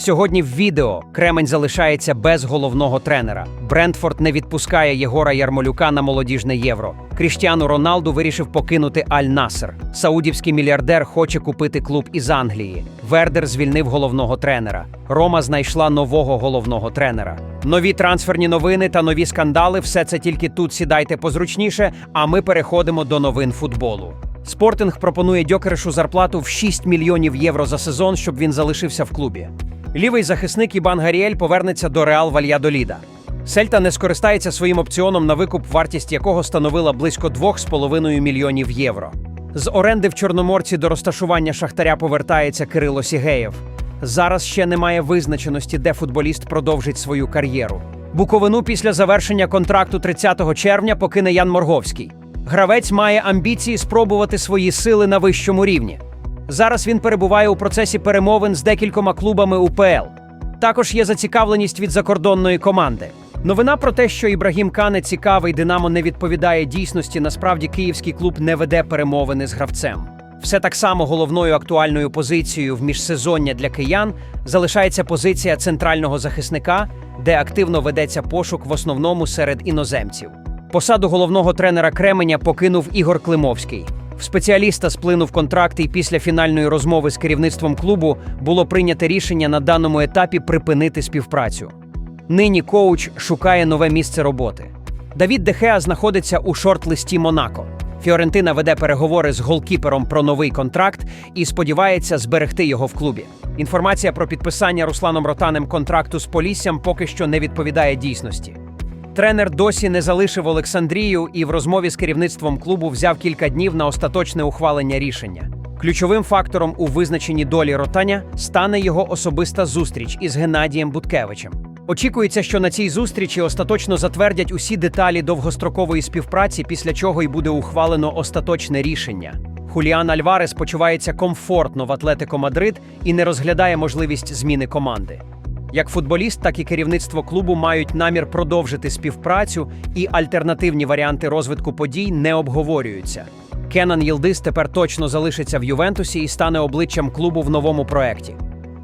Сьогодні в відео Кремень залишається без головного тренера. Брентфорд не відпускає Єгора Ярмолюка на молодіжне євро. Кріштіану Роналду вирішив покинути Аль Насер. Саудівський мільярдер хоче купити клуб із Англії. Вердер звільнив головного тренера. Рома знайшла нового головного тренера. Нові трансферні новини та нові скандали. Все це тільки тут сідайте позручніше. А ми переходимо до новин футболу. Спортинг пропонує Дьокерешу зарплату в 6 мільйонів євро за сезон, щоб він залишився в клубі. Лівий захисник Ібан Гаріель повернеться до Реал Вальядоліда. Сельта не скористається своїм опціоном на викуп, вартість якого становила близько 2,5 мільйонів євро. З оренди в Чорноморці до розташування шахтаря повертається Кирило Сігеєв. Зараз ще немає визначеності, де футболіст продовжить свою кар'єру. Буковину після завершення контракту 30 червня покине Ян Морговський. Гравець має амбіції спробувати свої сили на вищому рівні. Зараз він перебуває у процесі перемовин з декількома клубами УПЛ. Також є зацікавленість від закордонної команди. Новина про те, що Ібрагім Кане цікавий Динамо не відповідає дійсності. Насправді київський клуб не веде перемовини з гравцем. Все так само головною актуальною позицією в міжсезоння для киян залишається позиція центрального захисника, де активно ведеться пошук в основному серед іноземців. Посаду головного тренера Кременя покинув Ігор Климовський. В спеціаліста сплинув контракт, і після фінальної розмови з керівництвом клубу було прийнято рішення на даному етапі припинити співпрацю. Нині коуч шукає нове місце роботи. Давід Дехеа знаходиться у шорт-листі Монако. Фіорентина веде переговори з голкіпером про новий контракт і сподівається зберегти його в клубі. Інформація про підписання Русланом Ротанем контракту з Поліссям поки що не відповідає дійсності. Тренер досі не залишив Олександрію і в розмові з керівництвом клубу взяв кілька днів на остаточне ухвалення рішення. Ключовим фактором у визначенні долі Ротаня стане його особиста зустріч із Геннадієм Буткевичем. Очікується, що на цій зустрічі остаточно затвердять усі деталі довгострокової співпраці, після чого й буде ухвалено остаточне рішення. Хуліан Альварес почувається комфортно в Атлетико Мадрид і не розглядає можливість зміни команди. Як футболіст, так і керівництво клубу мають намір продовжити співпрацю, і альтернативні варіанти розвитку подій не обговорюються. Кенан Єлдис тепер точно залишиться в Ювентусі і стане обличчям клубу в новому проєкті.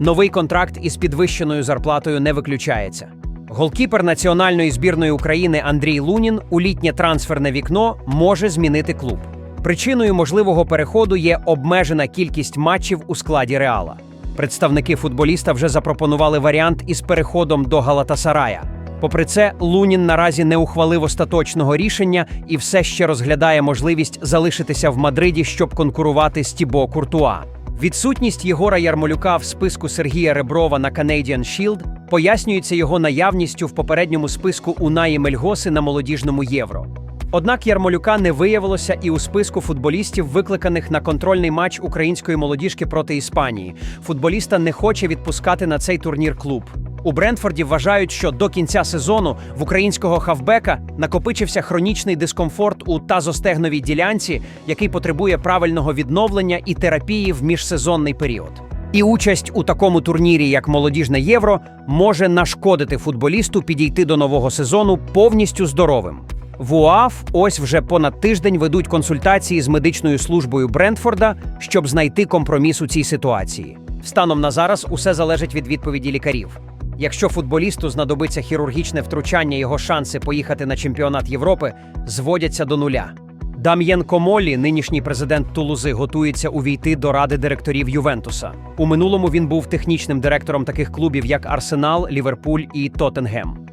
Новий контракт із підвищеною зарплатою не виключається. Голкіпер національної збірної України Андрій Лунін у літнє трансферне вікно може змінити клуб. Причиною можливого переходу є обмежена кількість матчів у складі Реала. Представники футболіста вже запропонували варіант із переходом до Галатасарая. Попри це, Лунін наразі не ухвалив остаточного рішення і все ще розглядає можливість залишитися в Мадриді, щоб конкурувати з Тібо Куртуа. Відсутність Єгора Ярмолюка в списку Сергія Реброва на Canadian Shield пояснюється його наявністю в попередньому списку Унаї Мельгоси на молодіжному євро. Однак Ярмолюка не виявилося і у списку футболістів, викликаних на контрольний матч української молодіжки проти Іспанії. Футболіста не хоче відпускати на цей турнір клуб. У Брентфорді вважають, що до кінця сезону в українського хавбека накопичився хронічний дискомфорт у тазостегновій ділянці, який потребує правильного відновлення і терапії в міжсезонний період. І участь у такому турнірі, як молодіжне євро, може нашкодити футболісту підійти до нового сезону повністю здоровим. В УАФ ось вже понад тиждень ведуть консультації з медичною службою Брентфорда, щоб знайти компроміс у цій ситуації. Станом на зараз усе залежить від відповіді лікарів. Якщо футболісту знадобиться хірургічне втручання, його шанси поїхати на чемпіонат Європи зводяться до нуля. Дам'єн Комолі, нинішній президент Тулузи, готується увійти до ради директорів Ювентуса. У минулому він був технічним директором таких клубів, як Арсенал, Ліверпуль і Тоттенгем.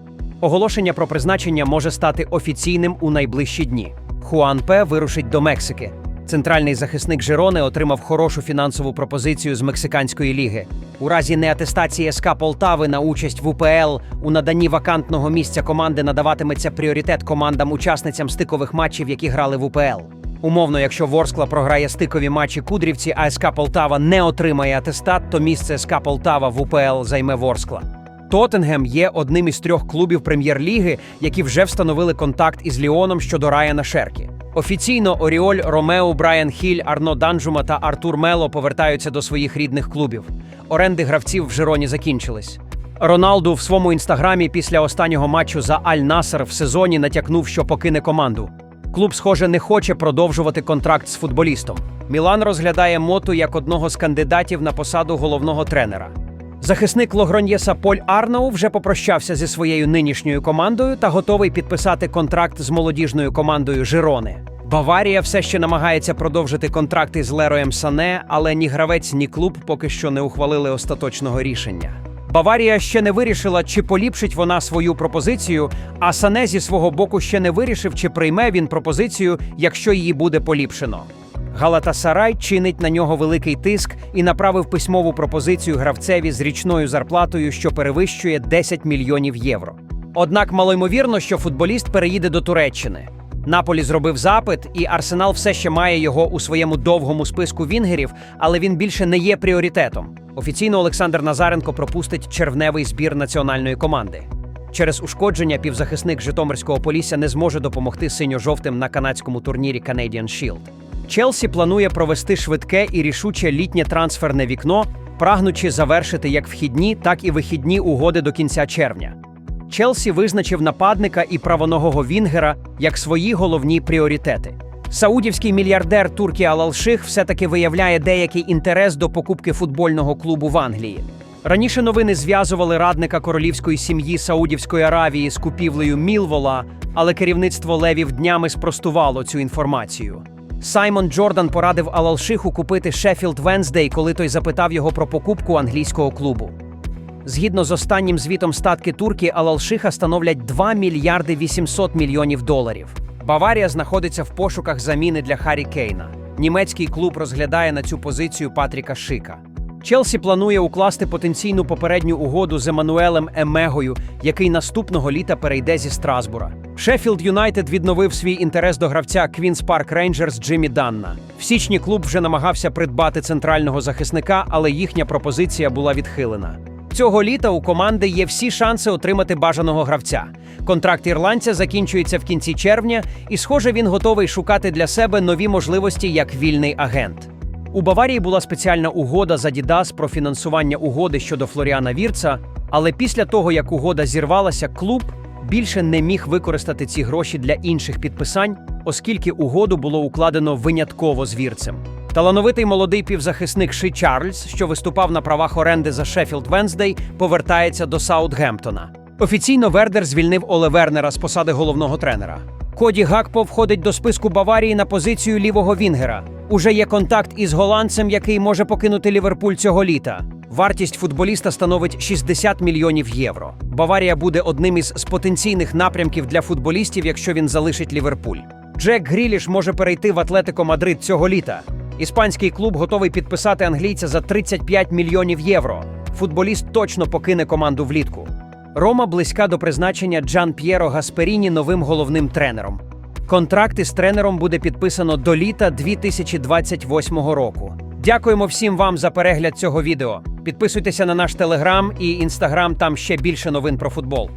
Оголошення про призначення може стати офіційним у найближчі дні. Хуан Пе вирушить до Мексики. Центральний захисник Жирони отримав хорошу фінансову пропозицію з Мексиканської ліги. У разі неатестації СК Полтави на участь в УПЛ у наданні вакантного місця команди надаватиметься пріоритет командам-учасницям стикових матчів, які грали в УПЛ. Умовно, якщо Ворскла програє стикові матчі Кудрівці, а СК Полтава не отримає атестат, то місце СК Полтава в УПЛ займе Ворскла. Тоттенгем є одним із трьох клубів прем'єр-ліги, які вже встановили контакт із Ліоном щодо Раяна Шеркі. Офіційно Оріоль, Ромео, Брайан Хіль, Арно Данжума та Артур Мело повертаються до своїх рідних клубів. Оренди гравців в Жироні закінчились. Роналду в своєму інстаграмі після останнього матчу за Аль Насер в сезоні натякнув, що покине команду. Клуб, схоже, не хоче продовжувати контракт з футболістом. Мілан розглядає моту як одного з кандидатів на посаду головного тренера. Захисник Логроньєса Поль Арнау вже попрощався зі своєю нинішньою командою та готовий підписати контракт з молодіжною командою Жирони. Баварія все ще намагається продовжити контракти з Лероєм Сане, але ні гравець, ні клуб поки що не ухвалили остаточного рішення. Баварія ще не вирішила, чи поліпшить вона свою пропозицію, а Сане зі свого боку ще не вирішив, чи прийме він пропозицію, якщо її буде поліпшено. Галатасарай чинить на нього великий тиск і направив письмову пропозицію гравцеві з річною зарплатою, що перевищує 10 мільйонів євро. Однак малоймовірно, що футболіст переїде до Туреччини. Наполі зробив запит, і Арсенал все ще має його у своєму довгому списку вінгерів, але він більше не є пріоритетом. Офіційно Олександр Назаренко пропустить червневий збір національної команди. Через ушкодження півзахисник Житомирського Полісся не зможе допомогти синьо-жовтим на канадському турнірі Canadian Shield. Челсі планує провести швидке і рішуче літнє трансферне вікно, прагнучи завершити як вхідні, так і вихідні угоди до кінця червня. Челсі визначив нападника і правоногого Вінгера як свої головні пріоритети. Саудівський мільярдер Туркі Алалших все-таки виявляє деякий інтерес до покупки футбольного клубу в Англії. Раніше новини зв'язували радника королівської сім'ї Саудівської Аравії з купівлею Мілвола, але керівництво Левів днями спростувало цю інформацію. Саймон Джордан порадив Алалшиху купити Шеффілд Венздей, коли той запитав його про покупку англійського клубу. Згідно з останнім звітом статки Турки, Алалшиха становлять 2 мільярди 800 мільйонів доларів. Баварія знаходиться в пошуках заміни для Харі Кейна. Німецький клуб розглядає на цю позицію Патріка Шика. Челсі планує укласти потенційну попередню угоду з Еммануелем Емегою, який наступного літа перейде зі Страсбура. Шеффілд Юнайтед відновив свій інтерес до гравця Квінс Парк Рейнджерс Джиммі Данна. В січні клуб вже намагався придбати центрального захисника, але їхня пропозиція була відхилена. Цього літа у команди є всі шанси отримати бажаного гравця. Контракт ірландця закінчується в кінці червня, і, схоже, він готовий шукати для себе нові можливості як вільний агент. У Баварії була спеціальна угода з Adidas про фінансування угоди щодо Флоріана Вірца, але після того, як угода зірвалася, клуб більше не міг використати ці гроші для інших підписань, оскільки угоду було укладено винятково з вірцем. Талановитий молодий півзахисник Ши Чарльз, що виступав на правах оренди за Шеффілд Венздей, повертається до Саутгемптона. Офіційно Вердер звільнив Оле Вернера з посади головного тренера. Коді Гакпо входить до списку Баварії на позицію лівого Вінгера. Уже є контакт із голландцем, який може покинути Ліверпуль цього літа. Вартість футболіста становить 60 мільйонів євро. Баварія буде одним із потенційних напрямків для футболістів, якщо він залишить Ліверпуль. Джек Гріліш може перейти в Атлетико Мадрид цього літа. Іспанський клуб готовий підписати англійця за 35 мільйонів євро. Футболіст точно покине команду влітку. Рома близька до призначення Джан П'єро Гасперіні новим головним тренером. Контракт із тренером буде підписано до літа 2028 року. Дякуємо всім вам за перегляд цього відео. Підписуйтеся на наш телеграм і інстаграм, там ще більше новин про футбол.